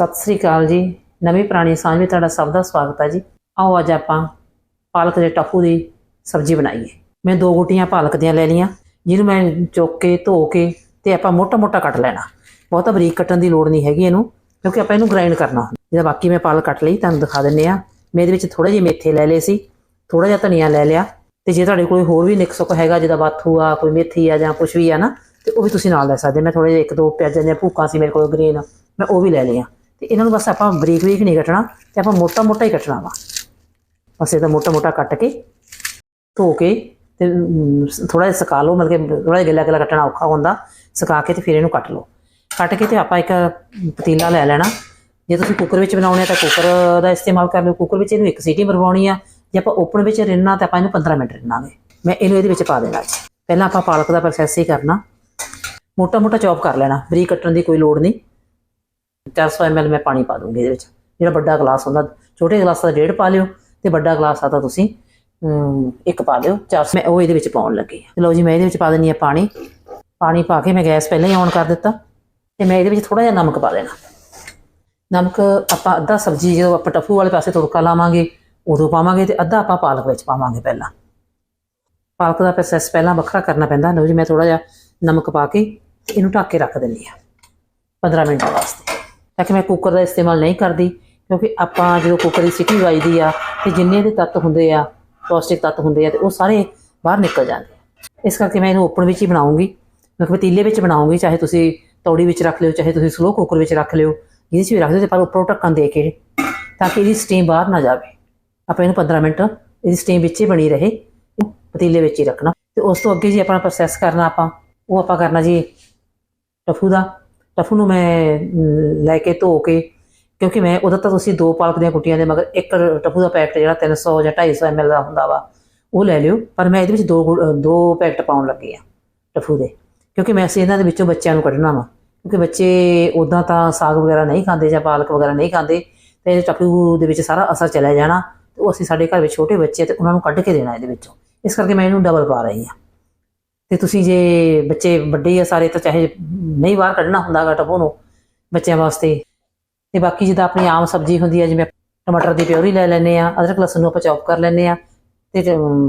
ਸਤਿ ਸ੍ਰੀ ਅਕਾਲ ਜੀ। ਨਵੀਂ ਪੁਰਾਣੀ ਸਾਂਝ ਵਿੱਚ ਤੁਹਾਡਾ ਸਭ ਦਾ ਸਵਾਗਤ ਹੈ ਜੀ। ਆਓ ਅੱਜ ਆਪਾਂ ਪਾਲਕ ਦੇ ਟਾਫੂ ਦੀ ਸਬਜ਼ੀ ਬਣਾਈਏ। ਮੈਂ ਦੋ ਗੁੱਟੀਆਂ ਪਾਲਕ ਦੀਆਂ ਲੈ ਲਈਆਂ, ਜਿਹਨੂੰ ਮੈਂ ਚੁੱਕ ਕੇ, ਧੋ ਕੇ ਤੇ ਆਪਾਂ ਮੋਟਾ ਮੋਟਾ ਕੱਟ ਲੈਣਾ। ਬਹੁਤਾ ਬਰੀਕ ਕੱਟਣ ਦੀ ਲੋੜ ਨਹੀਂ ਹੈਗੀ ਇਹਨੂੰ, ਕਿਉਂਕਿ ਆਪਾਂ ਇਹਨੂੰ ਗ੍ਰਾਈਂਡ ਕਰਨਾ ਹੁੰਦਾ। ਬਾਕੀ ਮੈਂ ਪਾਲਕ ਕੱਟ ਲਈ, ਤੁਹਾਨੂੰ ਦਿਖਾ ਦਿੰਨੇ ਆ ਮੈਂ ਇਹਦੇ ਵਿੱਚ ਥੋੜੇ ਜਿਹੇ ਮੇਥੇ ਲੈ ਲਏ ਸੀ ਥੋੜਾ ਜਿਹਾ ਧਨੀਆ ਲੈ ਲਿਆ। ਤੇ ਜੇ ਤੁਹਾਡੇ ਕੋਲ ਹੋਰ ਵੀ ਨਿਕਸਕ ਹੈਗਾ ਜਿਹਦਾ ਬਾਥੂ ਆ, ਕੋਈ ਮੇਥੀ ਆ ਜਾਂ ਕੁਝ ਵੀ ਆ ਨਾ, ਤੇ ਉਹ ਵੀ ਤੁਸੀਂ ਨਾਲ ਲੈ ਸਕਦੇ ਮੈਂ ਥੋੜੇ ਜਿਹੇ ਇੱਕ ਦੋ ਪਿਆਜ਼ਾਂ ਦੀਆਂ ਭੂਕਾਂ ਸੀ ਮੇਰੇ ਕੋਲ, ਗ੍ਰੀਨ, ਮੈਂ ਉਹ ਵੀ ਲੈ ਲਈਆਂ। ਤੇ ਇਹਨਾਂ ਨੂੰ ਬਸ ਆਪਾਂ ਬਰੀਕ ਬਰੀਕ ਨਹੀਂ ਕੱਟਣਾ ਤੇ ਆਪਾਂ ਮੋਟਾ ਮੋਟਾ ਹੀ ਕੱਟਣਾ ਵਾ। ਬਸ ਇਹਦਾ ਮੋਟਾ ਮੋਟਾ ਕੱਟ ਕੇ ਧੋ ਕੇ ਤੇ ਥੋੜਾ ਜਿਹਾ ਸੁਕਾ ਲਓ, ਮਤਲਬ ਕਿ ਥੋੜਾ ਜਿਹਾ ਗਿੱਲਾ ਗਿੱਲਾ ਕੱਟਣਾ ਔਖਾ ਹੁੰਦਾ। ਸੁਕਾ ਕੇ ਤੇ ਫਿਰ ਇਹਨੂੰ ਕੱਟ ਲਓ। ਕੱਟ ਕੇ ਤੇ ਆਪਾਂ ਇੱਕ ਪਤੀਲਾ ਲੈ ਲੈਣਾ। ਜੇ ਤੁਸੀਂ ਕੁੱਕਰ ਵਿੱਚ ਬਣਾਉਣੇ ਆ ਤਾਂ ਕੁੱਕਰ ਦਾ ਇਸਤੇਮਾਲ ਕਰ ਲਿਓ। ਕੁੱਕਰ ਵਿੱਚ ਇਹਨੂੰ ਇੱਕ ਸੀਟੀ ਮਰਵਾਉਣੀ ਆ। ਜੇ ਆਪਾਂ ਓਪਨ ਵਿੱਚ ਰਿੰਨਣਾ ਤਾਂ ਆਪਾਂ ਇਹਨੂੰ 15 ਮਿੰਟ ਰਿੰਨਾਂਗੇ। ਮੈਂ ਇਹਨੂੰ ਇਹਦੇ ਵਿੱਚ ਪਾ ਦੇਣਾ ਪਹਿਲਾਂ ਆਪਾਂ ਪਾਲਕ ਦਾ ਪ੍ਰੋਸੈਸ ਹੀ ਕਰਨਾ। ਮੋਟਾ ਮੋਟਾ ਚੌਪ ਕਰ ਲੈਣਾ। ਬਰੀਕ ਕੱਟਣ ਦੀ ਕੋਈ ਲੋੜ ਨਹੀਂ। 400 ml ਮੈਂ ਪਾਣੀ ਪਾ ਦੂੰਗੀ ਇਹਦੇ ਵਿੱਚ। ਜਿਹੜਾ ਵੱਡਾ ਗਲਾਸ ਹੁੰਦਾ, ਛੋਟੇ ਗਲਾਸ ਦਾ ਡੇਢ ਪਾ ਲਿਓ ਤੇ ਵੱਡਾ ਗਲਾਸ ਆ ਤਾਂ ਤੁਸੀਂ ਇੱਕ ਪਾ ਲਿਓ 400 ਮੈਂ ਉਹ ਇਹਦੇ ਵਿੱਚ ਪਾਉਣ ਲੱਗੀ ਹਾਂ। ਲਓ ਜੀ, ਮੈਂ ਇਹਦੇ ਵਿੱਚ ਪਾ ਦਿੰਨੀ ਆ ਪਾਣੀ। ਪਾਣੀ ਪਾ ਕੇ ਮੈਂ ਗੈਸ ਪਹਿਲਾਂ ਹੀ ਔਨ ਕਰ ਦਿੱਤਾ ਤੇ ਮੈਂ ਇਹਦੇ ਵਿੱਚ ਥੋੜਾ ਜਿਹਾ ਨਮਕ ਪਾ ਦੇਣਾ। ਨਮਕ ਆਪਾਂ ਅੱਧਾ ਸਬਜ਼ੀ ਜਦੋਂ ਆਪਾਂ ਟਫੂ ਵਾਲੇ ਪਾਸੇ ਤੜਕਾ ਲਾਵਾਂਗੇ, ਉਦੋਂ ਪਾਵਾਂਗੇ ਤੇ ਅੱਧਾ ਆਪਾਂ ਪਾਲਕ ਵਿੱਚ ਪਾਵਾਂਗੇ ਪਹਿਲਾਂ। ਪਾਲਕ ਦਾ ਪ੍ਰੋਸੈਸ ਪਹਿਲਾਂ ਵੱਖਰਾ ਕਰਨਾ ਪੈਂਦਾ। ਲਓ ਜੀ, ਮੈਂ ਥੋੜਾ ਜਿਹਾ ਨਮਕ ਪਾ ਕੇ ਇਹਨੂੰ ਢੱਕ ਕੇ ਰੱਖ ਦਿੰਦੀ ਆ 15 ਮਿੰਟ ਵਾਸਤੇ। ਕਿ ਮੈਂ ਕੁੱਕਰ ਦਾ ਇਸਤੇਮਾਲ ਨਹੀਂ ਕਰਦੀ, ਕਿਉਂਕਿ ਆਪਾਂ ਜਦੋਂ ਕੁੱਕਰ ਦੀ ਸਿਟੀ ਵੱਜਦੀ ਆ ਤੇ ਜਿੰਨੇ ਇਹਦੇ ਤੱਤ ਹੁੰਦੇ ਆ, ਪੌਸ਼ਟਿਕ ਤੱਤ ਹੁੰਦੇ ਆ ਤੇ ਉਹ ਸਾਰੇ ਬਾਹਰ ਨਿਕਲ ਜਾਂਦੇ ਆ। ਇਸ ਕਰਕੇ ਮੈਂ ਇਹਨੂੰ ਓਪਨ ਵਿੱਚ ਹੀ ਬਣਾਉਂਗੀ ਮੈਂ ਪਤੀਲੇ ਵਿੱਚ ਬਣਾਉਂਗੀ, ਚਾਹੇ ਤੁਸੀਂ ਤੌੜੀ ਵਿੱਚ ਰੱਖ ਲਿਓ, ਚਾਹੇ ਤੁਸੀਂ ਸਲੋ ਕੁੱਕਰ ਵਿੱਚ ਰੱਖ ਲਿਓ, ਜਿਹਦੇ 'ਚ ਵੀ ਰੱਖ ਦਿਓ ਤੇ ਪਰ ਉੱਪਰੋਂ ਢੱਕਣ ਦੇ ਕੇ ਤਾਂ ਕਿ ਇਹਦੀ ਸਟੀਮ ਬਾਹਰ ਨਾ ਜਾਵੇ। ਆਪਾਂ ਇਹਨੂੰ 15 ਮਿੰਟ ਇਹਦੀ ਸਟੀਮ ਵਿੱਚ ਹੀ ਬਣੀ ਰਹੇ, ਪਤੀਲੇ ਵਿੱਚ ਹੀ ਰੱਖਣਾ। ਤੇ ਉਸ ਤੋਂ ਅੱਗੇ ਜੀ ਆਪਣਾ ਪ੍ਰੋਸੈਸ ਕਰਨਾ ਆਪਾਂ, ਉਹ ਆਪਾਂ ਕਰਨਾ ਜੀ ਟਫੂ ਦਾ। ਟਫੂ ਨੂੰ ਮੈਂ ਲੈ ਕੇ ਧੋ ਕੇ, ਕਿਉਂਕਿ ਮੈਂ, ਉਹਦਾ ਤਾਂ ਤੁਸੀਂ ਦੋ ਪਾਲਕ ਦੀਆਂ ਕੁੱਟੀਆਂ ਦੇ ਮਗਰ ਇੱਕ ਟਫੂ ਦਾ ਪੈਕਟ ਜਿਹੜਾ 300 ਜਾਂ 250 ml ਦਾ ਹੁੰਦਾ ਵਾ, ਉਹ ਲੈ ਲਿਓ। ਪਰ ਮੈਂ ਇਹਦੇ ਵਿੱਚ ਦੋ ਗੁ- ਦੋ ਪੈਕਟ ਪਾਉਣ ਲੱਗੀ ਆ ਟਫੂ ਦੇ। ਕਿਉਂਕਿ ਮੈਂ ਅਸੀਂ ਇਹਨਾਂ ਦੇ ਵਿੱਚੋਂ ਬੱਚਿਆਂ ਨੂੰ ਕੱਢਣਾ ਵਾ। ਕਿਉਂਕਿ ਬੱਚੇ ਉਦਾਂ ਤਾਂ ਸਾਗ ਵਗੈਰਾ ਨਹੀਂ ਖਾਂਦੇ ਜਾਂ ਪਾਲਕ ਵਗੈਰਾ ਨਹੀਂ ਖਾਂਦੇ, ਤੇ ਇਹ ਟਫੂ ਦੇ ਵਿੱਚ ਸਾਰਾ ਅਸਰ ਚਲਾ ਜਾਣਾ, ਤੇ ਉਹ ਅਸੀਂ ਸਾਡੇ ਘਰ ਵਿੱਚ ਛੋਟੇ ਬੱਚੇ ਆ, ਤੇ ਉਹਨਾਂ ਨੂੰ ਕੱਢ ਕੇ ਦੇਣਾ ਇਹਦੇ ਵਿੱਚੋਂ। ਇਸ ਕਰਕੇ ਮੈਂ ਇਹਨੂੰ ਡਬਲ ਪਾ ਰਹੀ ਹਾਂ ਤੇ ਤੁਸੀਂ ਜੇ ਬੱਚੇ ਵੱਡੇ ਆ ਸਾਰੇ ਤਾਂ ਚਾਹੇ ਨਹੀਂ ਬਾਹਰ ਕੱਢਣਾ ਹੁੰਦਾਗਾ ਟਬੋ ਨੂੰ ਬੱਚਿਆਂ ਵਾਸਤੇ। ਤੇ ਬਾਕੀ ਜਿੱਦਾਂ ਆਪਣੀ ਆਮ ਸਬਜ਼ੀ ਹੁੰਦੀ ਆ ਜਿਵੇਂ ਟਮਾਟਰ ਦੀ ਪਿਓਰੀ ਲੈ ਲੈਨੇ ਆ ਅਦਰਕ ਲਸਣ ਨੂੰ ਆਪਾਂ ਚੌਪ ਕਰ ਲੈਨੇ ਆ ਤੇ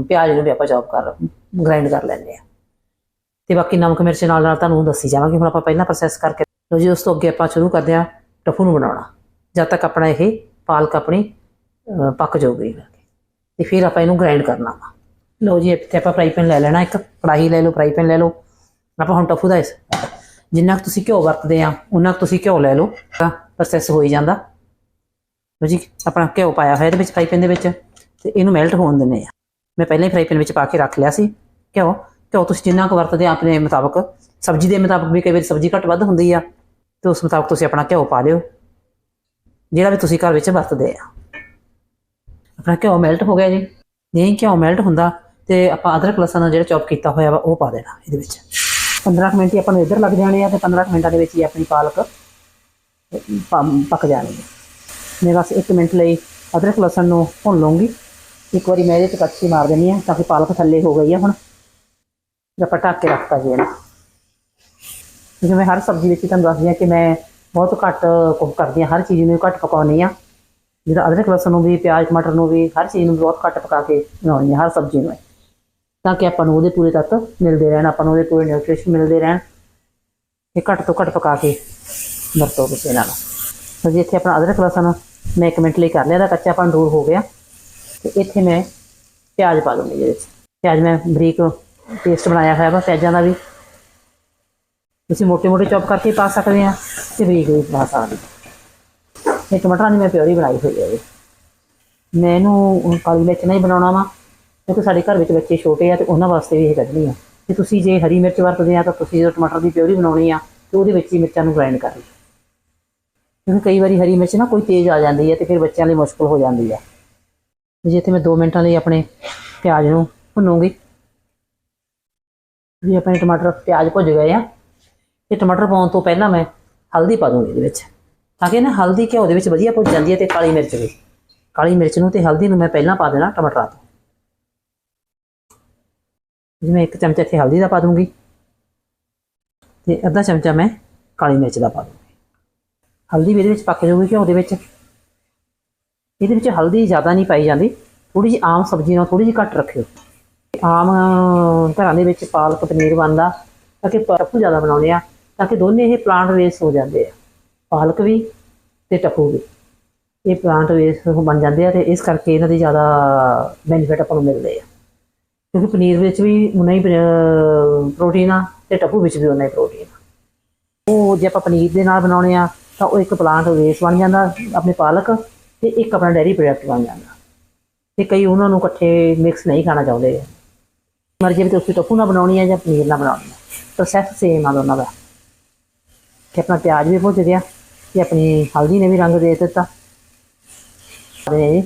ਪਿਆਜ਼ ਨੂੰ ਵੀ ਆਪਾਂ ਚੌਪ ਕਰ ਗ੍ਰਾਈਂਡ ਕਰ ਲੈਨੇ ਆ। ਤੇ ਬਾਕੀ ਨਮਕ ਮਿਰਚ ਨਾਲ ਨਾਲ ਤੁਹਾਨੂੰ ਦੱਸੀ ਜਾਵਾਂਗੇ ਹੁਣ ਆਪਾਂ ਪਹਿਲਾਂ ਪ੍ਰੋਸੈਸ ਕਰਕੇ ਲਓ ਜੀ ਉਸ ਤੋਂ ਅੱਗੇ ਆਪਾਂ ਸ਼ੁਰੂ ਕਰਦੇ ਆ ਟਫੂ ਨੂੰ ਬਣਾਉਣਾ। ਜਦ ਤੱਕ ਆਪਣਾ ਇਹ ਪਾਲਕ ਆਪਣੀ ਅਹ, ਪੱਕ ਜਾਊਗੀ। ਤੇ ਫਿਰ ਆਪਾਂ ਇਹਨੂੰ ਗ੍ਰਾਈਂਡ ਕਰਨਾ ਵਾ। ਲਓ ਜੀ, ਇੱਥੇ ਆਪਾਂ ਫਰਾਈ ਪੈਨ ਲੈ ਲੈਣਾ ਇੱਕ, ਕੜਾਹੀ ਲੈ ਲਓ ਫਰਾਈ ਪੈਨ ਲੈ ਲਓ। ਆਪਾਂ ਹੁਣ ਟਫੂ ਦਾ ਇਸ ਜਿੰਨਾ ਕੁ ਤੁਸੀਂ ਘਿਓ ਵਰਤਦੇ ਆ ਉਹਨਾਂ ਕੁ ਤੁਸੀਂ ਘਿਓ ਲੈ ਲਓ। ਤਾਂ ਪ੍ਰੋਸੈਸ ਹੋ ਹੀ ਜਾਂਦਾ। ਲਓ ਜੀ, ਆਪਣਾ ਘਿਓ ਪਾਇਆ ਹੋਇਆ ਇਹਦੇ ਵਿੱਚ ਫਰਾਈ ਪੈਨ ਦੇ ਵਿੱਚ, ਤੇ ਇਹਨੂੰ ਮੈਲਟ ਹੋਣ ਦਿੰਦੇ ਆ। ਮੈਂ ਪਹਿਲਾਂ ਹੀ ਫਰਾਈ ਪੈਨ ਵਿੱਚ ਪਾ ਕੇ ਰੱਖ ਲਿਆ ਸੀ। ਘਿਓ ਘਿਓ ਤੁਸੀਂ ਜਿੰਨਾ ਕੁ ਵਰਤਦੇ ਆ ਆਪਣੇ ਮੁਤਾਬਕ, ਸਬਜ਼ੀ ਦੇ ਮੁਤਾਬਕ ਵੀ ਕਈ ਵਾਰੀ ਸਬਜ਼ੀ ਘੱਟ ਵੱਧ ਹੁੰਦੀ ਆ, ਤੇ ਉਸ ਮੁਤਾਬਕ ਤੁਸੀਂ ਆਪਣਾ ਘਿਓ ਪਾ ਲਿਓ। ਜਿਹੜਾ ਵੀ ਤੁਸੀਂ ਘਰ ਵਿੱਚ ਵਰਤਦੇ ਆ। ਆਪਣਾ ਘਿਓ ਮੈਲਟ ਹੋ ਗਿਆ ਜੀ। ਜੇ ਘਿਓ ਮੈਲਟ ਹੁੰਦਾ ਤੇ ਆਪਾਂ ਅਦਰਕ ਲਸਣ ਜਿਹੜਾ ਚੌਪ ਕੀਤਾ ਹੋਇਆ ਵਾ, ਉਹ ਪਾ ਦੇਣਾ ਇਹਦੇ ਵਿੱਚ। 15 ਕੁ ਮਿੰਟ ਹੀ ਆਪਾਂ ਨੂੰ ਇੱਧਰ ਲੱਗ ਜਾਣੇ ਆ ਤੇ 15 ਕੁ ਮਿੰਟਾਂ ਦੇ ਵਿੱਚ ਹੀ ਆਪਣੀ ਪਾਲਕ ਪ- ਪੱਕ ਜਾਣੀ ਹੈ। ਮੈਂ ਬਸ 1 ਮਿੰਟ ਲਈ ਅਦਰਕ ਲਸਣ ਨੂੰ ਭੁੰਨ ਲਵਾਂਗੀ ਇੱਕ ਵਾਰੀ ਮੈਂ ਇਹਦੇ ਤੇ ਕੱਚੀ ਮਾਰ ਦੇਣੀ ਆ ਤਾਂ ਕਿ ਪਾਲਕ ਥੱਲੇ ਹੋ ਗਈ ਹੈ ਹੁਣ। ਜੇ ਆਪਾਂ ਢੱਕ ਕੇ ਰੱਖਤਾ ਜੀ ਇਹਨੂੰ। ਕਿਉਂਕਿ ਮੈਂ ਹਰ ਸਬਜ਼ੀ ਵਿੱਚ ਤੁਹਾਨੂੰ ਦੱਸਦੀ ਹਾਂ ਕਿ ਮੈਂ ਬਹੁਤ ਘੱਟ ਕੁਕ ਕਰਦੀ ਹਾਂ, ਹਰ ਚੀਜ਼ ਨੂੰ ਘੱਟ ਪਕਾਉਣੀ ਆ ਜਿਹਦਾ ਅਦਰਕ ਲਸਣ ਨੂੰ ਵੀ, ਪਿਆਜ਼, ਟਮਾਟਰ ਨੂੰ ਵੀ ਹਰ ਚੀਜ਼ ਨੂੰ ਬਹੁਤ ਘੱਟ ਪਕਾ ਕੇ ਬਣਾਉਣੀ ਆ ਹਰ ਸਬਜ਼ੀ ਨੂੰ ਤਾਂ ਕਿ ਆਪਾਂ ਨੂੰ ਉਹਦੇ ਪੂਰੇ ਤੱਤ ਮਿਲਦੇ ਰਹਿਣ, ਆਪਾਂ ਨੂੰ ਉਹਦੇ ਪੂਰੇ ਨਿਊਟ੍ਰੀਸ਼ਨ ਮਿਲਦੇ ਰਹਿਣ ਇਹ ਘੱਟ ਤੋਂ ਘੱਟ ਪਕਾ ਕੇ ਵਰਤੋ ਕਿਸੇ ਨਾਲ। ਤਾਂ ਜੀ ਇੱਥੇ ਆਪਣਾ ਅਦਰਕ ਲਸਣ ਮੈਂ ਇੱਕ ਮਿੰਟ ਲਈ ਕਰ ਲਿਆ ਦਾ ਕੱਚਾਪਨ ਦੂਰ ਹੋ ਗਿਆ ਤੇ ਇੱਥੇ ਮੈਂ ਪਿਆਜ਼ ਪਾ ਦੂੰਗੀ ਜਿਹਦੇ ਵਿੱਚ। ਪਿਆਜ਼ ਮੈਂ ਬਰੀਕ ਪੇਸਟ ਬਣਾਇਆ ਹੋਇਆ ਵਾ, ਪਿਆਜ਼ਾਂ ਦਾ ਵੀ। ਤੁਸੀਂ ਮੋٹے-ਮੋٹے ਚੌਪ ਕਰਕੇ ਪਾ ਸਕਦੇ ਆ ਤੇ ਬਰੀਕ ਵੀ ਪਾ ਸਕਦੇ ਇਹ ਟਮਾਟਰਾਂ ਦੀ ਮੈਂ ਪਿਓਰੀ ਬਣਾਈ ਹੋਈ ਹੈ ਮੈਂ ਇਹਨੂੰ ਕਾਲੀ ਮਿਰਚ ਨਹੀਂ ਬਣਾਉਣਾ ਵਾ। ਕਿਉਂਕਿ ਸਾਡੇ ਘਰ ਵਿੱਚ ਬੱਚੇ ਛੋਟੇ ਆ ਤੇ ਉਹਨਾਂ ਵਾਸਤੇ ਵੀ ਇਹ ਕੱਢਣੀ ਆ। ਤੇ ਤੁਸੀਂ ਜੇ ਹਰੀ ਮਿਰਚ ਵਰਤਦੇ ਆ ਤਾਂ ਤੁਸੀਂ ਜਦੋਂ ਟਮਾਟਰ ਦੀ ਪਿਓਰੀ ਬਣਾਉਣੀ ਆ ਤੇ ਉਹਦੇ ਵਿੱਚ ਹੀ ਮਿਰਚਾਂ ਨੂੰ ਗ੍ਰਾਈਂਡ ਕਰ ਲਓ। ਕਿਉਂਕਿ ਕਈ ਵਾਰੀ ਹਰੀ ਮਿਰਚ ਨਾ ਕੋਈ ਤੇਜ਼ ਆ ਜਾਂਦੀ ਹੈ ਤੇ ਫਿਰ ਬੱਚਿਆਂ ਲਈ ਮੁਸ਼ਕਲ ਹੋ ਜਾਂਦੀ ਹੈ ਜੇ ਇੱਥੇ ਮੈਂ 2 ਮਿੰਟਾਂ ਲਈ ਆਪਣੇ ਪਿਆਜ਼ ਨੂੰ ਭੁੰਨੂੰਗੀ। ਜੇ ਆਪਣੇ ਟਮਾਟਰ ਪਿਆਜ਼ ਭੁੱਜ ਗਏ ਆ। ਤੇ ਟਮਾਟਰ ਪਾਉਣ ਤੋਂ ਪਹਿਲਾਂ ਮੈਂ ਹਲਦੀ ਪਾ ਦੂੰਗੀ ਇਹਦੇ ਵਿੱਚ। ਤਾਂ ਕਿ ਨਾ ਹਲਦੀ ਘਿਓ ਦੇ ਵਿੱਚ ਵਧੀਆ ਭੁੱਜ ਜਾਂਦੀ ਹੈ ਤੇ ਕਾਲੀ ਮਿਰਚ ਵੀ। ਕਾਲੀ ਮਿਰਚ ਨੂੰ ਤੇ ਹਲਦੀ ਨੂੰ ਮੈਂ ਪਹਿਲਾਂ ਪਾ ਦੇਣਾ ਟਮਾਟਰਾਂ ਤੋਂ। ਜਿਵੇਂ ਇੱਕ ਚਮਚਾ ਇੱਥੇ ਹਲਦੀ ਦਾ ਪਾ ਦੂੰਗੀ ਤੇ ਅੱਧਾ ਚਮਚਾ ਮੈਂ ਕਾਲੀ ਮਿਰਚ ਦਾ ਪਾ ਦੂੰਗੀ। ਹਲਦੀ ਵੀ ਇਹਦੇ ਵਿੱਚ ਪੱਕ ਜਾਊਗੀ ਘਿਓ ਦੇ ਵਿੱਚ ਇਹਦੇ ਵਿੱਚ ਹਲਦੀ ਜ਼ਿਆਦਾ ਨਹੀਂ ਪਾਈ ਜਾਂਦੀ। ਥੋੜੀ ਜਿਹੀ ਆਮ ਸਬਜ਼ੀ ਨਾਲ ਥੋੜੀ ਜਿਹੀ ਘੱਟ ਰੱਖਿਓ। ਆਮ ਘਰਾਂ ਦੇ ਵਿੱਚ ਪਾਲਕ ਪਨੀਰ ਬਣਦਾ ਤਾਂ ਕਿ ਟੱਪੂ ਜ਼ਿਆਦਾ ਬਣਾਉਂਦੇ ਆ, ਤਾਂ ਕਿ ਦੋਨੇ ਇਹ ਪਲਾਂਟ ਵੇਸ ਹੋ ਜਾਂਦੇ ਆ। ਪਾਲਕ ਵੀ ਤੇ ਟੱਪੂ ਵੀ। ਇਹ ਪਲਾਂਟ ਵੇਸ ਬਣ ਜਾਂਦੇ ਆ ਤੇ ਇਸ ਕਰਕੇ ਇਹਨਾਂ ਦੀ ਜ਼ਿਆਦਾ ਬੈਨੀਫਿਟ ਆਪਾਂ ਨੂੰ ਮਿਲਦੇ ਆ। ਕਿਉਂਕਿ ਪਨੀਰ ਵਿੱਚ ਵੀ ਉਨਾ ਹੀ ਪ੍ਰੋਟੀਨ ਆ ਤੇ ਟੱਪੂ ਵਿੱਚ ਵੀ ਉਨਾ ਹੀ ਪ੍ਰੋਟੀਨ ਆ। ਉਹ ਜੇ ਆਪਾਂ ਪਨੀਰ ਦੇ ਨਾਲ ਬਣਾਉਣੇ ਆ, ਤਾਂ ਉਹ ਇੱਕ ਪਲਾਂਟ ਵੇਸ ਬਣ ਜਾਂਦਾ, ਆਪਣੇ ਪਾਲਕ, ਤੇ ਇੱਕ ਆਪਣਾ ਡੈਰੀ ਪ੍ਰੋਡਕਟ ਬਣ ਜਾਂਦਾ। ਤੇ ਕਈ ਉਹਨਾਂ ਨੂੰ ਇਕੱਠੇ ਮਿਕਸ ਨਹੀਂ ਖਾਣਾ ਚਾਹੁੰਦੇ। ਮਰਜ਼ੀ ਵੀ ਤੁਸੀਂ ਟੱਪੂ ਨਾਲ ਬਣਾਉਣੀ ਆ ਜਾਂ ਪਨੀਰ ਨਾਲ ਬਣਾਉਣੀ ਆ ਪ੍ਰੋਸੈਸ ਸੇਮ ਆ ਦੋਨਾਂ ਦਾ। ਕਿ ਆਪਣਾ ਪਿਆਜ਼ ਵੀ ਭੁੱਜ ਗਿਆ ਤੇ ਆਪਣੀ ਹਲਦੀ ਨੇ ਵੀ ਰੰਗ ਦੇ ਦਿੱਤਾ। ਜੀ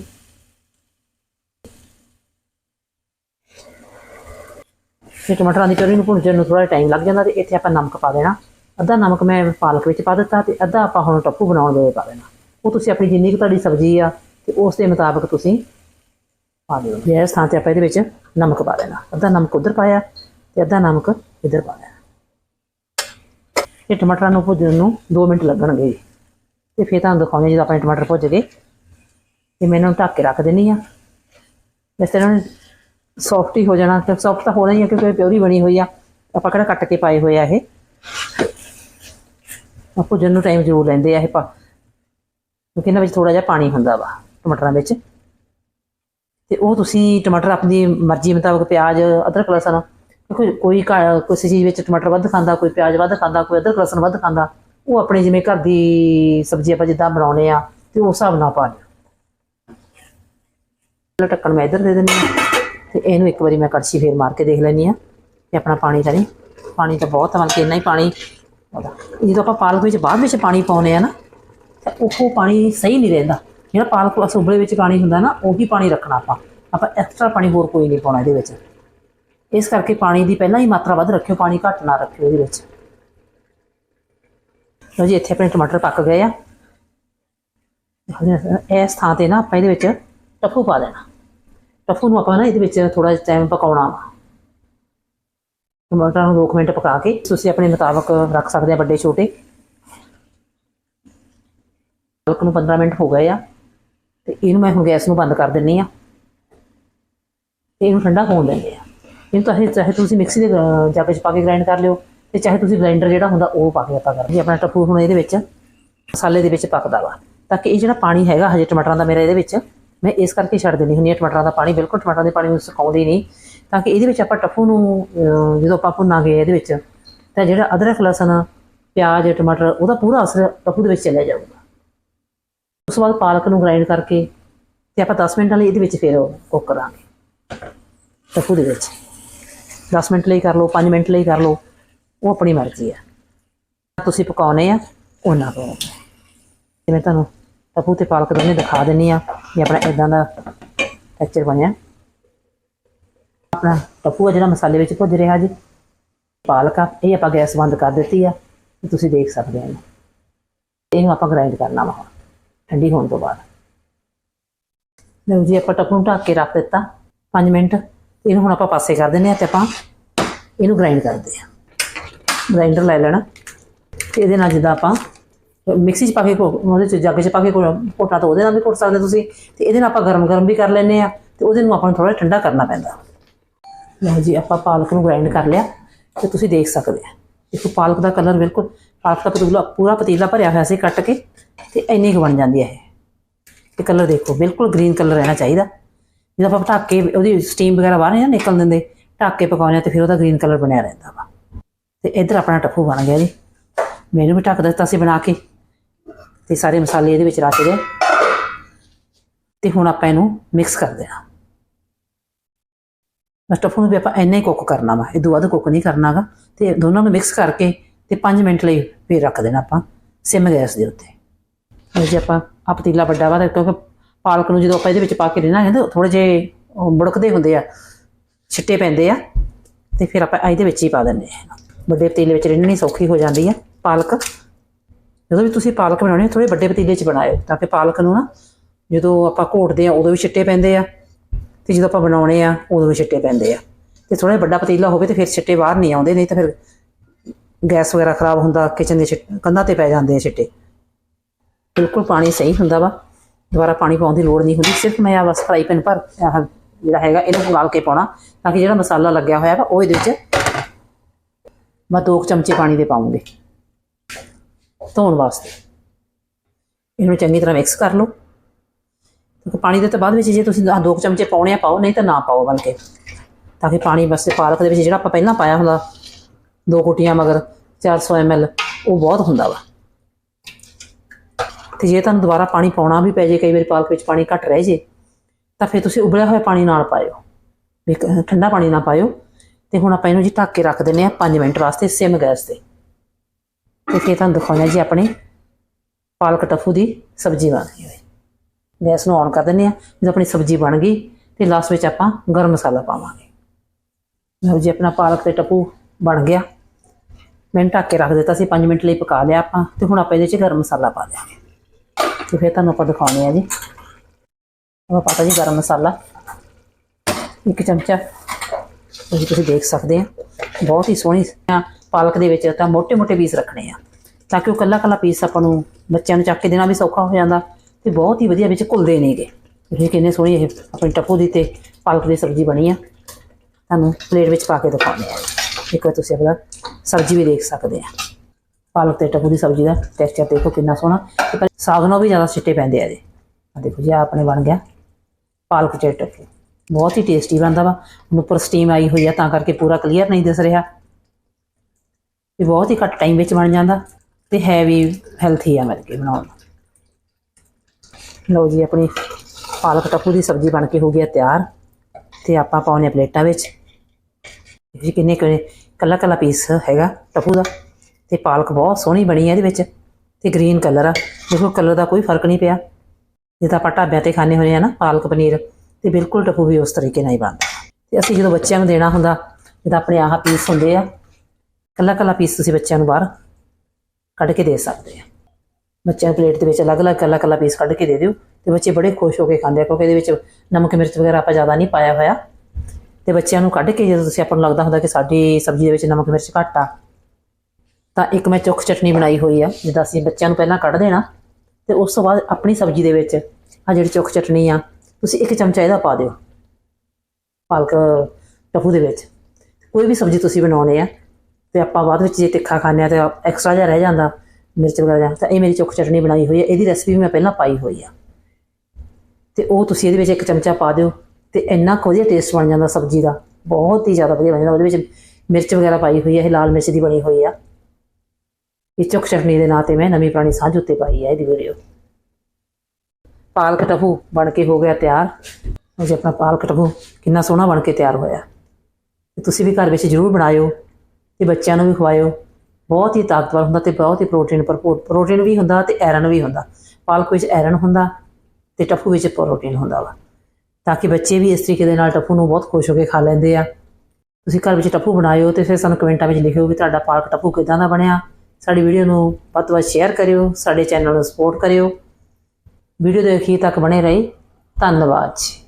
ਤੇ ਟਮਾਟਰਾਂ ਦੀ ਪਿਊਰੀ ਨੂੰ ਭੁੰਨਣ ਨੂੰ ਥੋੜਾ ਟਾਈਮ ਲੱਗ ਜਾਂਦਾ ਤੇ ਇੱਥੇ ਆਪਾਂ ਨਮਕ ਪਾ ਦੇਣਾ। ਅੱਧਾ ਨਮਕ ਮੈਂ ਪਾਲਕ ਵਿੱਚ ਪਾ ਦਿੱਤਾ ਤੇ ਅੱਧਾ ਆਪਾਂ ਹੁਣ ਟੱਪੂ ਬਣਾਉਣ ਦੇ ਪਾ ਦੇਣਾ। ਉਹ ਤੁਸੀਂ ਆਪਣੀ ਜਿੰਨੀ ਕੁ ਤੁਹਾਡੀ ਸਬਜ਼ੀ ਆ ਤੇ ਉਸ ਦੇ ਮੁਤਾਬਕ ਤੁਸੀਂ ਪਾ ਦਿਓ। ਇਸ ਥਾਂ ਤੇ ਆਪਾਂ ਇਹਦੇ ਵਿੱਚ ਨਮਕ ਪਾ ਦੇਣਾ। ਅੱਧਾ ਨਮਕ ਉਧਰ ਪਾਇਆ ਤੇ ਅੱਧਾ ਨਮਕ ਇੱਧਰ ਪਾ ਦੇਣਾ। ਇਹ ਟਮਾਟਰਾਂ ਨੂੰ ਭੁੱਜਣ ਨੂੰ 2 ਮਿੰਟ ਲੱਗਣਗੇ। ਜੀ। ਤੇ ਫਿਰ ਤੁਹਾਨੂੰ ਦਿਖਾਉਂਦੇ ਜਦੋਂ ਆਪਣੇ ਟਮਾਟਰ ਭੁੱਜ ਗਏ। ਤੇ ਮੈਂ ਇਹਨਾਂ ਨੂੰ ਢੱਕ ਕੇ ਰੱਖ ਦਿੰਨੀ ਆ। ਇਸ ਤਰ੍ਹਾਂ ਸੌਫਟ ਹੀ ਹੋ ਜਾਣਾ ਤੇ ਸੌਫਟ ਤਾਂ ਹੋਣਾ ਹੀ ਆ, ਕਿਉਂਕਿ ਪਿਓਰੀ ਬਣੀ ਹੋਈ ਆ। ਆਪਾਂ ਕਿਹੜਾ ਕੱਟ ਕੇ ਪਾਏ ਹੋਏ ਆ ਇਹ? ਆ ਭੁੱਜਣ ਨੂੰ ਟਾਈਮ ਜ਼ਰੂਰ ਲੈਂਦੇ ਆ ਇਹ ਪਾ। ਕਿਉਂਕਿ ਇਹਨਾਂ ਵਿੱਚ ਥੋੜਾ ਜਿਹਾ ਪਾਣੀ ਹੁੰਦਾ ਵਾ, ਟਮਾਟਰਾਂ ਵਿੱਚ। ਤੇ ਉਹ ਤੁਸੀਂ ਟਮਾਟਰ ਆਪਣੀ ਮਰਜ਼ੀ ਮੁਤਾਬਕ ਪਿਆਜ਼, ਅਦਰਕ, ਲਸਣ ਕੋਈ ਕੋਈ ਕਿਸੇ ਚੀਜ਼ ਵਿੱਚ ਟਮਾਟਰ ਵੱਧ ਖਾਂਦਾ, ਕੋਈ ਪਿਆਜ਼ ਵੱਧ ਖਾਂਦਾ, ਕੋਈ ਅਦਰਕ, ਲਸਣ ਵੱਧ ਖਾਂਦਾ, ਉਹ ਆਪਣੇ ਜਿਵੇਂ ਘਰ ਦੀ ਸਬਜ਼ੀ ਆਪਾਂ ਜਿੱਦਾਂ ਬਣਾਉਣੇ ਆ, ਤੇ ਉਸ ਹਿਸਾਬ ਨਾਲ ਪਾ ਲਿਓ। ਢੱਕਣ ਮੈਂ ਇੱਧਰ ਦੇ ਦਿੰਦੀ ਹਾਂ। ਤੇ ਇਹਨੂੰ ਇੱਕ ਵਾਰੀ ਮੈਂ ਕੜਛੀ ਫੇਰ ਮਾਰ ਕੇ ਦੇਖ ਲੈਂਦੀ ਆ ਕਿ ਆਪਣਾ ਪਾਣੀ ਤਾਂ ਨਹੀਂ, ਪਾਣੀ ਤਾਂ ਬਹੁਤ ਮਤਲਬ ਕਿ ਇੰਨਾ ਹੀ ਪਾਣੀ। ਜਦੋਂ ਆਪਾਂ ਪਾਲਕ ਵਿੱਚ ਬਾਅਦ ਵਿੱਚ ਪਾਣੀ ਪਾਉਨੇ ਆ ਨਾ, ਤਾਂ ਉਹ ਪਾਣੀ ਸਹੀ ਨਹੀਂ ਰਹਿੰਦਾ। ਜਿਹੜਾ ਪਾਲਕ ਅਸੂਬਲੇ ਵਿੱਚ ਪਾਣੀ ਹੁੰਦਾ ਨਾ, ਉਹੀ ਪਾਣੀ ਰੱਖਣਾ ਆਪਾਂ। ਆਪਾਂ ਐਕਸਟਰਾ ਪਾਣੀ ਹੋਰ ਕੋਈ ਨਹੀਂ ਪਾਉਣਾ ਇਹਦੇ ਵਿੱਚ। ਇਸ ਕਰਕੇ ਪਾਣੀ ਦੀ ਪਹਿਲਾਂ ਹੀ ਮਾਤਰਾ ਵੱਧ ਰੱਖਿਓ, ਪਾਣੀ ਘੱਟ ਨਾ ਰੱਖਿਓ ਇਹਦੇ ਵਿੱਚ। ਲਓ ਜੀ, ਇੱਥੇ ਆਪਣੇ ਟਮਾਟਰ ਪੱਕ ਗਏ ਆ। ਇਸ ਥਾਂ ਤੇ ਨਾ ਆਪਾਂ ਇਹਦੇ ਵਿੱਚ ਟੱਪੂ ਪਾ ਦੇਣਾ। ਟਫੂ ਨੂੰ ਆਪਾਂ ਨਾ ਇਹਦੇ ਵਿੱਚ ਥੋੜਾ ਜਿਹਾ ਟਾਈਮ ਪਕਾਉਣਾ ਵਾ। ਟਮਾਟਰਾਂ ਨੂੰ 2 ਮਿੰਟ ਪਕਾ ਕੇ ਤੁਸੀਂ ਆਪਣੇ ਮੁਤਾਬਕ ਰੱਖ ਸਕਦੇ ਆ ਵੱਡੇ ਛੋਟੇ। ਪਾਲਕ ਨੂੰ 15 ਮਿੰਟ ਹੋ ਗਏ ਆ ਤੇ ਇਹਨੂੰ ਮੈਂ ਹੁਣ ਗੈਸ ਨੂੰ ਬੰਦ ਕਰ ਦਿੰਨੀ ਆ। ਤੇ ਇਹਨੂੰ ਠੰਡਾ ਹੋਣ ਦਿੰਦੇ ਆ। ਇਹਨੂੰ ਤਾਂ ਚਾਹੇ ਤੁਸੀਂ ਮਿਕਸੀ ਦੇ ਅਹ, ਜੱਗ 'ਚ ਪਾ ਕੇ ਗ੍ਰਾਈਂਡ ਕਰ ਲਿਓ ਤੇ ਚਾਹੇ ਤੁਸੀਂ ਬਲੈਂਡਰ ਜਿਹੜਾ ਹੁੰਦਾ ਉਹ ਪਾ ਕੇ ਆਪਾਂ ਕਰਦੇ ਆਪਣਾ ਟੱਪੂ ਹੁਣ ਇਹਦੇ ਵਿੱਚ ਮਸਾਲੇ ਦੇ ਵਿੱਚ ਪੱਕਦਾ ਵਾ। ਤਾਂ ਕਿ ਇਹ ਜਿਹੜਾ ਪਾਣੀ ਹੈਗਾ ਹਜੇ ਟਮਾਟਰਾਂ ਦਾ ਮੇਰਾ ਇਹਦੇ ਵਿੱਚ ਮੈਂ ਇਸ ਕਰਕੇ ਛੱਡ ਦਿੰਦੀ ਹੁੰਦੀ ਹਾਂ, ਟਮਾਟਰਾਂ ਦਾ ਪਾਣੀ, ਬਿਲਕੁਲ ਟਮਾਟਰਾਂ ਦੇ ਪਾਣੀ ਨੂੰ ਸੁਕਾਉਂਦੀ ਨਹੀਂ, ਤਾਂ ਕਿ ਇਹਦੇ ਵਿੱਚ ਆਪਾਂ ਟੱਪੂ ਨੂੰ ਜਦੋਂ ਆਪਾਂ ਭੁੰਨਾਂਗੇ ਇਹਦੇ ਵਿੱਚ, ਤਾਂ ਜਿਹੜਾ ਅਦਰਕ, ਲਸਣ, ਪਿਆਜ਼, ਟਮਾਟਰ, ਉਹਦਾ ਪੂਰਾ ਅਸਰ ਟੱਪੂ ਦੇ ਵਿੱਚ ਚਲਿਆ ਜਾਊਗਾ। ਉਸ ਤੋਂ ਬਾਅਦ ਪਾਲਕ ਨੂੰ ਗ੍ਰਾਈਂਡ ਕਰਕੇ ਤੇ ਆਪਾਂ 10 ਮਿੰਟਾਂ ਲਈ ਇਹਦੇ ਵਿੱਚ ਫਿਰ ਕੁੱਕ ਕਰਾਂਗੇ। ਟੱਪੂ ਦੇ ਵਿੱਚ। 10 ਮਿੰਟ ਲਈ ਕਰ ਲਓ 5 ਮਿੰਟ ਲਈ ਕਰ ਲਓ, ਉਹ ਆਪਣੀ ਮਰਜ਼ੀ ਆ ਤੁਸੀਂ ਪਕਾਉਨੇ ਆ, ਉਹਨਾਂ ਤੋਂ ਜਿਵੇਂ ਤੁਹਾਨੂੰ ਟੱਪੂ ਤੇ ਪਾਲਕ ਦੋਨੇ ਦਿਖਾ ਦਿੰਨੀ ਆ ਇਹ ਆਪਣਾ ਇਦਾਂ ਦਾ ਟੈਕਸਚਰ ਬਣਿਆ। ਆਪਣਾ ਟੱਪੂ ਆ ਜਿਹੜਾ ਮਸਾਲੇ ਵਿੱਚ ਭੁੱਜ ਰਿਹਾ ਜੀ। ਪਾਲਕ ਆ ਇਹ ਆਪਾਂ ਗੈਸ ਬੰਦ ਕਰ ਦਿੱਤੀ ਆ ਤੁਸੀਂ ਦੇਖ ਸਕਦੇ ਹੋ। ਇਹਨੂੰ ਆਪਾਂ ਗ੍ਰਾਈਂਡ ਕਰਨਾ ਵਾ ਹੁਣ, ਠੰਡੀ ਹੋਣ ਤੋਂ ਬਾਅਦ। ਲਓ ਜੀ ਆਪਾਂ ਟੱਪੂ ਨੂੰ ਢੱਕ ਕੇ ਰੱਖ ਦਿੱਤਾ 5 ਮਿੰਟ। ਇਹਨੂੰ ਹੁਣ ਆਪਾਂ ਪਾਸੇ ਕਰ ਦਿੰਦੇ ਆ ਤੇ ਆਪਾਂ ਇਹਨੂੰ ਗ੍ਰਾਈਂਡ ਕਰਦੇ ਆ। ਗ੍ਰਾਈਂਡਰ ਲੈ ਲੈਣਾ। ਤੇ ਇਹਦੇ ਨਾਲ ਜਿੱਦਾਂ ਆਪਾਂ ਮਿਕਸੀ 'ਚ ਪਾ ਕੇ ਘੋ- ਉਹਦੇ 'ਚ ਜੱਗ 'ਚ ਪਾ ਕੇ ਘੋਟਾ ਤਾਂ ਉਹਦੇ ਨਾਲ ਵੀ ਘੋਟ ਸਕਦੇ ਤੁਸੀਂ, ਤੇ ਇਹਦੇ ਨਾਲ ਆਪਾਂ ਗਰਮ ਗਰਮ ਵੀ ਕਰ ਲੈਂਦੇ ਆ ਤੇ ਉਹਦੇ ਨੂੰ ਆਪਾਂ ਨੂੰ ਥੋੜਾ ਠੰਡਾ ਕਰਨਾ ਪੈਂਦਾ। ਲਓ ਜੀ, ਆਪਾਂ ਪਾਲਕ ਨੂੰ ਗ੍ਰਾਈਂਡ ਕਰ ਲਿਆ, ਤੇ ਤੁਸੀਂ ਦੇਖ ਸਕਦੇ ਆ ਦੇਖੋ, ਪਾਲਕ ਦਾ ਕਲਰ ਬਿਲਕੁਲ, ਪਾਲਕ ਦਾ ਪਤੀਲਾ ਪੂਰਾ ਪਤੀਲਾ ਭਰਿਆ ਹੋਇਆ ਸੀ ਕੱਟ ਕੇ, ਤੇ ਇੰਨੀ ਕੁ ਬਣ ਜਾਂਦੀ ਹੈ ਇਹ। ਤੇ ਕਲਰ ਦੇਖੋ, ਬਿਲਕੁਲ ਗ੍ਰੀਨ ਕਲਰ ਰਹਿਣਾ ਚਾਹੀਦਾ। ਜਦੋਂ ਆਪਾਂ ਢੱਕ ਕੇ ਉਹਦੀ ਸਟੀਮ ਵਗੈਰਾ ਬਾਹਰ ਨਹੀਂ ਨਾ ਨਿਕਲ ਦਿੰਦੇ ਢੱਕ ਕੇ ਪਕਾਉਂਦੇ ਹਾਂ ਤੇ ਫਿਰ ਉਹਦਾ ਗ੍ਰੀਨ ਕਲਰ ਬਣਿਆ ਰਹਿੰਦਾ ਵਾ। ਤੇ ਇੱਧਰ ਆਪਣਾ ਟੱਫੂ ਬਣ ਗਿਆ ਜੀ। ਮੈਨੂੰ ਵੀ ਢੱਕ ਦਿੱਤਾ ਸੀ ਬਣਾ ਕੇ। ਤੇ ਸਾਰੇ ਮਸਾਲੇ ਇਹਦੇ ਵਿੱਚ ਰੱਖ ਦੇ ਤੇ ਹੁਣ ਆਪਾਂ ਇਹਨੂੰ ਮਿਕਸ ਕਰ ਦੇਣਾ ਬਸ ਨੂੰ ਵੀ ਆਪਾਂ ਇੰਨਾ ਹੀ ਕੁੱਕ ਕਰਨਾ ਵਾ, ਇਹ ਤੋਂ ਵੱਧ ਕੁੱਕ ਨਹੀਂ ਕਰਨਾਗਾ ਤੇ ਦੋਨਾਂ ਨੂੰ ਮਿਕਸ ਕਰਕੇ ਤੇ 5 ਮਿੰਟ ਲਈ ਫਿਰ ਰੱਖ ਦੇਣਾ ਆਪਾਂ ਸਿਮ ਗੈਸ ਦੇ ਉੱਤੇ। ਜੇ ਆਪਾਂ ਆ ਪਤੀਲਾ ਵੱਡਾ ਵਾ ਤਾਂ ਕਿਉਂਕਿ ਪਾਲਕ ਨੂੰ ਜਦੋਂ ਆਪਾਂ ਇਹਦੇ ਵਿੱਚ ਪਾ ਕੇ ਦੇਣਾ ਹੈ ਤਾਂ ਥੋੜੇ ਜਿਹੇ ਮੁੜਕਦੇ ਹੁੰਦੇ ਆ, ਛਿੱਟੇ ਪੈਂਦੇ ਆ, ਤੇ ਫਿਰ ਆਪਾਂ ਇਹਦੇ ਵਿੱਚ ਹੀ ਪਾ ਦਿੰਦੇ ਆ ਵੱਡੇ ਪਤੀਲੇ ਵਿੱਚ ਰਿੰਨਣੀ ਸੌਖੀ ਹੋ ਜਾਂਦੀ ਆ, ਪਾਲਕ ਜਦੋਂ ਵੀ ਤੁਸੀਂ ਪਾਲਕ ਬਣਾਉਣੀ ਥੋੜੇ ਵੱਡੇ ਪਤੀਲੇ 'ਚ ਬਣਾਇਓ, ਤਾਂ ਕਿ ਪਾਲਕ ਨੂੰ ਨਾ ਜਦੋਂ ਆਪਾਂ ਘੋਟਦੇ ਆ ਉਦੋਂ ਵੀ ਛਿੱਟੇ ਪੈਂਦੇ ਆ ਤੇ ਜਦੋਂ ਆਪਾਂ ਬਣਾਉਣੇ ਆ, ਉਦੋਂ ਵੀ ਛਿੱਟੇ ਪੈਂਦੇ ਆ। ਤੇ ਥੋੜਾ ਵੱਡਾ ਪਤੀਲਾ ਹੋਵੇ ਤੇ ਫਿਰ ਛਿੱਟੇ ਬਾਹਰ ਨਹੀਂ ਆਉਂਦੇ, ਨਹੀਂ ਤਾਂ ਫਿਰ ਗੈਸ ਵਗੈਰਾ ਖਰਾਬ ਹੁੰਦਾ ਕਿਚਨ ਦੇ ਛਿੱਟ- ਕੰਧਾਂ ਤੇ ਪੈ ਜਾਂਦੇ ਆ ਛਿੱਟੇ। ਬਿਲਕੁਲ ਪਾਣੀ ਸਹੀ ਹੁੰਦਾ ਵਾ, ਦੁਬਾਰਾ ਪਾਣੀ ਪਾਉਣ ਦੀ ਲੋੜ ਨਹੀਂ ਹੁੰਦੀ, ਸਿਰਫ ਮੈਂ ਆ ਬਸ ਫਰਾਈ ਪੈਨ ਪਰ ਆਹ ਜਿਹੜਾ ਹੈਗਾ, ਇਹਨੂੰ ਗਾਲ ਕੇ ਪਾਉਣਾ, ਤਾਂ ਕਿ ਜਿਹੜਾ ਮਸਾਲਾ ਲੱਗਿਆ ਹੋਇਆ ਵਾ, ਉਹ ਇਹਦੇ ਵਿੱਚ ਮੈਂ ਦੋ ਕੁ ਚਮਚੇ ਪਾਣੀ ਦੇ ਪਾਉਂਗੀ ਧੋਣ ਵਾਸਤੇ। ਇਹਨੂੰ ਚੰਗੀ ਤਰ੍ਹਾਂ ਮਿਕਸ ਕਰ ਲਓ। ਕਿਉਂਕਿ ਪਾਣੀ ਦੇ ਤੋਂ ਬਾਅਦ ਵਿੱਚ ਜੇ ਤੁਸੀਂ ਆਹ ਦੋ ਕੁ ਚਮਚੇ ਪਾਉਣੇ ਆ, ਪਾਓ, ਨਹੀਂ ਤਾਂ ਨਾ ਪਾਓ ਬਲਕਿ ਤਾਂ ਕਿ ਪਾਣੀ ਬਸ ਪਾਲਕ ਦੇ ਵਿੱਚ ਜਿਹੜਾ ਆਪਾਂ ਪਹਿਲਾਂ ਪਾਇਆ ਹੁੰਦਾ, ਦੋ ਕੁੱਟੀਆਂ ਮਗਰ 400 ml ਉਹ ਬਹੁਤ ਹੁੰਦਾ ਵਾ। ਤੇ ਜੇ ਤੁਹਾਨੂੰ ਦੁਬਾਰਾ ਪਾਣੀ ਪਾਉਣਾ ਵੀ ਪੈ ਜੇ, ਕਈ ਵਾਰੀ ਪਾਲਕ ਵਿੱਚ ਪਾਣੀ ਘੱਟ ਰਹਿ ਜੇ, ਤਾਂ ਫਿਰ ਤੁਸੀਂ ਉਬਲਿਆ ਹੋਇਆ ਪਾਣੀ ਨਾਲ ਪਾਇਓ। ਵੀ ਠੰਡਾ ਪਾਣੀ ਨਾ ਪਾਇਓ। ਤੇ ਹੁਣ ਆਪਾਂ ਇਹਨੂੰ ਜੀ ਢੱਕ ਕੇ ਰੱਖ ਦਿੰਨੇ ਆ 5 ਮਿੰਟ ਵਾਸਤੇ ਸਿਮ ਗੈਸ ਤੇ। ਤੇ ਫਿਰ ਤੁਹਾਨੂੰ ਦਿਖਾਉਣਾ ਜੀ ਆਪਣੇ ਪਾਲਕ ਟਫੂ ਦੀ ਸਬਜ਼ੀ ਬਣ ਗਈ ਹੋਈ। ਗੈਸ ਨੂੰ ਔਨ ਕਰ ਦਿੰਨੇ ਆ ਜਦੋਂ ਆਪਣੀ ਸਬਜ਼ੀ ਬਣ ਗਈ ਤੇ ਲਾਸਟ ਵਿੱਚ ਆਪਾਂ ਗਰਮ ਮਸਾਲਾ ਪਾਵਾਂਗੇ। ਲਓ ਜੀ, ਆਪਣਾ ਪਾਲਕ ਤੇ ਟਪੂ ਬਣ ਗਿਆ। ਮੈਂ ਢੱਕ ਕੇ ਰੱਖ ਦਿੱਤਾ ਸੀ 5 ਮਿੰਟ ਲਈ ਪਕਾ ਲਿਆ ਆਪਾਂ ਤੇ ਹੁਣ ਆਪਾਂ ਇਹਦੇ 'ਚ ਗਰਮ ਮਸਾਲਾ ਪਾ ਦਿਆਂਗੇ। ਤੇ ਫਿਰ ਤੁਹਾਨੂੰ ਆਪਾਂ ਦਿਖਾਉਣੇ ਆ ਜੀ। ਆਪਾਂ ਪਾਤਾ ਜੀ ਗਰਮ ਮਸਾਲਾ। ਇੱਕ ਚਮਚਾ। ਤੁਸੀਂ ਤੁਸੀਂ ਦੇਖ ਸਕਦੇ ਆ। ਬਹੁਤ ਹੀ ਸੋਹਣੀ ਆ। ਪਾਲਕ ਦੇ ਵਿੱਚ ਤਾਂ ਮੋٹے-ਮੋٹے ਪੀਸ ਰੱਖਣੇ ਆ। ਤਾਂ ਕਿ ਉਹ ਕੱਲਾ-ਕੱਲਾ ਪੀਸ ਆਪਾਂ ਨੂੰ ਬੱਚਿਆਂ ਨੂੰ ਚੱਕ ਕੇ ਦੇਣਾ ਵੀ ਸੌਖਾ ਹੋ ਜਾਂਦਾ ਤੇ ਬਹੁਤ ਹੀ ਵਧੀਆ ਵਿੱਚ ਘੁਲਦੇ ਨੇਗੇ। ਤੁਸੀਂ ਕਿੰਨੇ ਸੋਹਣੀ ਇਹ ਆਪਣੀ ਟੱਪੂ ਦੀ ਤੇ ਪਾਲਕ ਦੀ ਸਬਜ਼ੀ ਬਣੀ ਆ। ਤੁਹਾਨੂੰ ਪਲੇਟ ਵਿੱਚ ਪਾ ਕੇ ਦਿਖਾਉਂਦੇ ਆ। ਇੱਕ ਵਾਰ ਤੁਸੀਂ ਆਪਣਾ ਸਬਜ਼ੀ ਵੀ ਦੇਖ ਸਕਦੇ ਆ। ਪਾਲਕ ਤੇ ਟੱਪੂ ਦੀ ਸਬਜ਼ੀ ਦਾ ਟੈਕਸਚਰ ਦੇਖੋ ਕਿੰਨਾ ਸੋਹਣਾ। ਤੇ ਸਾਗ ਨਾਲੋਂ ਵੀ ਜ਼ਿਆਦਾ ਸਿੱਟੇ ਪੈਂਦੇ ਆ ਜੀ ਆ ਦੇਖੋ ਜੀ ਆ ਆਪਣੇ ਬਣ ਗਿਆ। ਪਾਲਕ ਤੇ ਟੱਪੂ ਬਹੁਤ ਹੀ ਟੇਸਟੀ ਬਣਦਾ ਵਾ। ਉੱਪਰ ਸਟੀਮ ਆਈ ਹੋਈ ਆ, ਤਾਂ ਕਰਕੇ ਪੂਰਾ ਕਲੀਅਰ ਨਹੀਂ ਦਿਸ ਰਿਹਾ। ਇਹ ਬਹੁਤ ਹੀ ਘੱਟ ਟਾਈਮ ਵਿੱਚ ਬਣ ਜਾਂਦਾ ਤੇ ਹੈ ਵੀ ਹੈਲਥੀ ਆ ਮਿਲ ਕੇ ਬਣਾਉਣ ਨੂੰ। ਲਓ ਜੀ, ਆਪਣੀ ਪਾਲਕ ਟੱਪੂ ਦੀ ਸਬਜ਼ੀ ਬਣ ਕੇ ਹੋ ਗਈ ਆ ਤਿਆਰ ਤੇ ਆਪਾਂ ਪਾਉਣੇ ਪਲੇਟਾਂ ਵਿੱਚ। ਜੀ, ਕਿੰਨੇ ਕਿੰਨੇ ਕੱਲਾ ਕੱਲਾ ਪੀਸ ਹੈਗਾ ਟੱਪੂ ਦਾ ਤੇ ਪਾਲਕ ਬਹੁਤ ਸੋਹਣੀ ਬਣੀ ਹੈ ਇਹਦੇ ਵਿੱਚ ਤੇ ਗ੍ਰੀਨ ਕਲਰ ਆ। ਦੇਖੋ ਕਲਰ ਦਾ ਕੋਈ ਫ਼ਰਕ ਨਹੀਂ ਪਿਆ। ਜਿੱਦਾਂ ਆਪਾਂ ਢਾਬਿਆਂ ਤੇ ਖਾਣੇ ਹੋਏ ਆ ਨਾ ਪਾਲਕ ਪਨੀਰ ਤੇ ਬਿਲਕੁਲ ਟੱਪੂ ਵੀ ਉਸ ਤਰੀਕੇ ਨਾਲ ਹੀ ਬਣਦਾ। ਤੇ ਅਸੀਂ ਜਦੋਂ ਬੱਚਿਆਂ ਨੂੰ ਦੇਣਾ ਹੁੰਦਾ, ਜਿੱਦਾਂ ਆਪਣੇ ਆਹ ਪੀਸ ਹੁੰਦੇ ਆ ਕੱਲਾ ਕੱਲਾ ਪੀਸ ਤੁਸੀਂ ਬੱਚਿਆਂ ਨੂੰ ਬਾਹਰ ਕੱਢ ਕੇ ਦੇ ਸਕਦੇ ਆ। ਬੱਚਿਆਂ ਨੂੰ ਪਲੇਟ ਦੇ ਵਿੱਚ ਅਲੱਗ-ਅਲੱਗ ਕੱਲਾ ਕੱਲਾ ਪੀਸ ਕੱਢ ਕੇ ਦੇ ਦਿਓ ਤੇ ਬੱਚੇ ਬੜੇ ਖੁਸ਼ ਹੋ ਕੇ ਖਾਂਦੇ ਆ ਕਿਉਂਕਿ ਇਹਦੇ ਵਿੱਚ ਨਮਕ, ਮਿਰਚ ਵਗੈਰਾ ਆਪਾਂ ਜ਼ਿਆਦਾ ਨਹੀਂ ਪਾਇਆ ਹੋਇਆ। ਤੇ ਬੱਚਿਆਂ ਨੂੰ ਕੱਢ ਕੇ ਜਦੋਂ ਤੁਸੀਂ ਆਪਾਂ ਨੂੰ ਲੱਗਦਾ ਹੁੰਦਾ ਕਿ ਸਾਡੀ ਸਬਜ਼ੀ ਦੇ ਵਿੱਚ ਨਮਕ, ਮਿਰਚ ਘੱਟ ਆ, ਤਾਂ ਇੱਕ ਮੈਂ ਚੁੱਕ ਚਟਨੀ ਬਣਾਈ ਹੋਈ ਆ, ਜਿੱਦਾਂ ਅਸੀਂ ਬੱਚਿਆਂ ਨੂੰ ਪਹਿਲਾਂ ਕੱਢ ਦੇਣਾ ਤੇ ਉਸ ਤੋਂ ਬਾਅਦ ਆਪਣੀ ਸਬਜ਼ੀ ਦੇ ਵਿੱਚ ਆ ਜਿਹੜੀ ਚੁੱਕ ਚਟਨੀ ਆ, ਤੁਸੀਂ ਇੱਕ ਚਮਚਾ ਇਹਦਾ ਪਾ ਦਿਓ, ਪਾਲਕ ਟਫੂ ਦੇ ਵਿੱਚ। ਕੋਈ ਵੀ ਸਬਜ਼ੀ ਤੁਸੀਂ ਬਣਾਉਣੇ ਆ ਤੇ ਆਪਾਂ ਬਾਅਦ ਵਿੱਚ ਜੇ ਤਿੱਖਾ ਖਾਂਦੇ ਆ ਤੇ ਐਕਸਟਰਾ ਜਿਹਾ ਰਹਿ ਜਾਂਦਾ ਮਿਰਚ ਵਗੈਰਾ ਤਾਂ ਇਹ ਮੇਰੀ ਚੁੱਕ ਚਟਨੀ ਬਣਾਈ ਹੋਈ ਹੈ, ਇਹਦੀ ਰੈਸਪੀ ਵੀ ਮੈਂ ਪਹਿਲਾਂ ਪਾਈ ਹੋਈ ਆ। ਤੇ ਉਹ ਤੁਸੀਂ ਇਹਦੇ ਵਿੱਚ ਇੱਕ ਚਮਚਾ ਪਾ ਦਿਓ ਤੇ ਇੰਨਾ ਕੁ ਵਧੀਆ ਟੇਸਟ ਬਣ ਜਾਂਦਾ ਸਬਜ਼ੀ ਦਾ, ਬਹੁਤ ਹੀ ਜ਼ਿਆਦਾ ਵਧੀਆ ਬਣ ਜਾਂਦਾ। ਉਹਦੇ ਵਿੱਚ ਮਿਰਚ ਵਗੈਰਾ ਪਾਈ ਹੋਈ ਹੈ, ਇਹ ਲਾਲ ਮਿਰਚ ਦੀ ਬਣੀ ਹੋਈ ਆ। ਇਹ ਚੁੱਕ ਚਟਨੀ ਦੇ ਨਾਂ ਤੇ ਮੈਂ ਨਵੀਂ ਪੁਰਾਣੀ ਸਾਂਝ ਉੱਤੇ ਪਾਈ ਹੈ ਇਹਦੀ ਵੀਡੀਓ। ਪਾਲਕ ਟਫੂ ਬਣ ਕੇ ਹੋ ਗਿਆ ਤਿਆਰ। ਉਹ ਜੀ, ਆਪਣਾ ਪਾਲਕ ਟਫੂ ਕਿੰਨਾ ਸੋਹਣਾ ਬਣ ਕੇ ਤਿਆਰ ਹੋਇਆ। ਤੇ ਤੁਸੀਂ ਵੀ ਘਰ ਵਿੱਚ ਜ਼ਰੂਰ ਬਣਾਇਓ। ਤੇ ਬੱਚਿਆਂ ਨੂੰ ਵੀ ਖਵਾਇਓ। ਬਹੁਤ ਹੀ ਤਾਕਤਵਰ ਹੁੰਦਾ ਤੇ ਬਹੁਤ ਹੀ ਪ੍ਰੋਟੀਨ ਭਰਪੂਰ, ਪ੍ਰੋਟੀਨ ਵੀ ਹੁੰਦਾ ਤੇ ਆਇਰਨ ਵੀ ਹੁੰਦਾ। ਪਾਲਕ ਵਿੱਚ ਆਇਰਨ ਹੁੰਦਾ ਤੇ ਟਫੂ ਵਿੱਚ ਪ੍ਰੋਟੀਨ ਹੁੰਦਾ ਵਾ। ਤਾਂ ਕਿ ਬੱਚੇ ਵੀ ਇਸ ਤਰੀਕੇ ਦੇ ਨਾਲ ਟਫੂ ਨੂੰ ਬਹੁਤ ਖੁਸ਼ ਹੋ ਕੇ ਖਾ ਲੈਂਦੇ ਆ। ਤੁਸੀਂ ਘਰ ਵਿੱਚ ਟਫੂ ਬਣਾਇਓ ਤੇ ਫਿਰ ਸਾਨੂੰ ਕਮੈਂਟਾਂ ਵਿੱਚ ਲਿਖਿਓ ਵੀ ਤੁਹਾਡਾ ਪਾਲਕ ਟਫੂ ਕਿਦਾਂ ਦਾ ਬਣਿਆ। ਸਾਡੀ ਵੀਡੀਓ ਨੂੰ ਵੱਧ ਤੋਂ ਵੱਧ ਸ਼ੇਅਰ ਕਰਿਓ, ਸਾਡੇ ਚੈਨਲ ਨੂੰ ਸਪੋਰਟ ਕਰਿਓ। ਵੀਡੀਓ ਦੇ ਅਖੀਰ ਤੱਕ ਬਣੇ ਰਹੀ। ਧੰਨਵਾਦ ਜੀ।